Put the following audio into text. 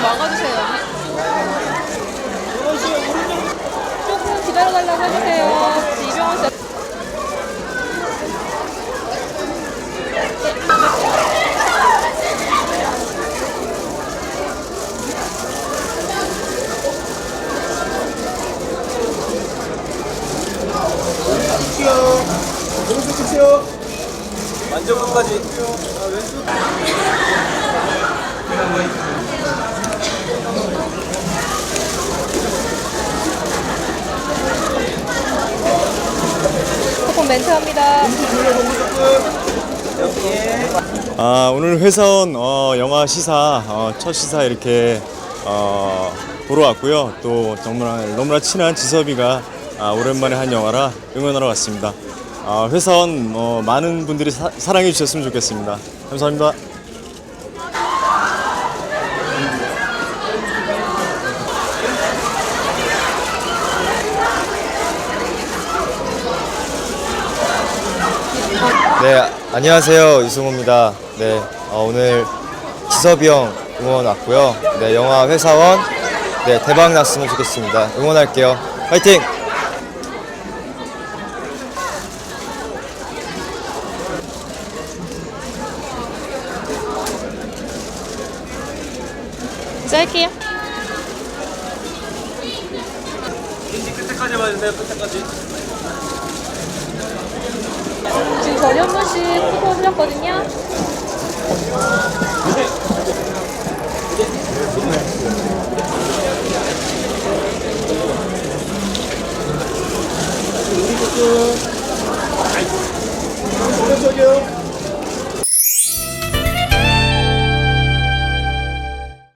좀 막아주세요. 조금 기다려달라고 해주세요. 이병헌 씨. 주십시오. 만져부까지. 조금 멘트합니다. 아, 오늘 회선 어, 영화 시사 어, 첫 시사 이렇게 어, 보러 왔고요. 또 정말 너무나 친한 지섭이가 아, 오랜만에 한 영화라 응원하러 왔습니다. 아, 회선 어, 많은 분들이 사, 사랑해 주셨으면 좋겠습니다. 감사합니다. 네, 안녕하세요. 이승호입니다. 네, 어, 오늘 지섭이 형 응원 왔고요. 네, 영화 회사원 네, 대박 났으면 좋겠습니다. 응원할게요. 화이팅! 짧게요. 끝에까지 맞으세요. 끝에까지. 쿠폰 해줬거든요. 우리 조금 오른쪽이요.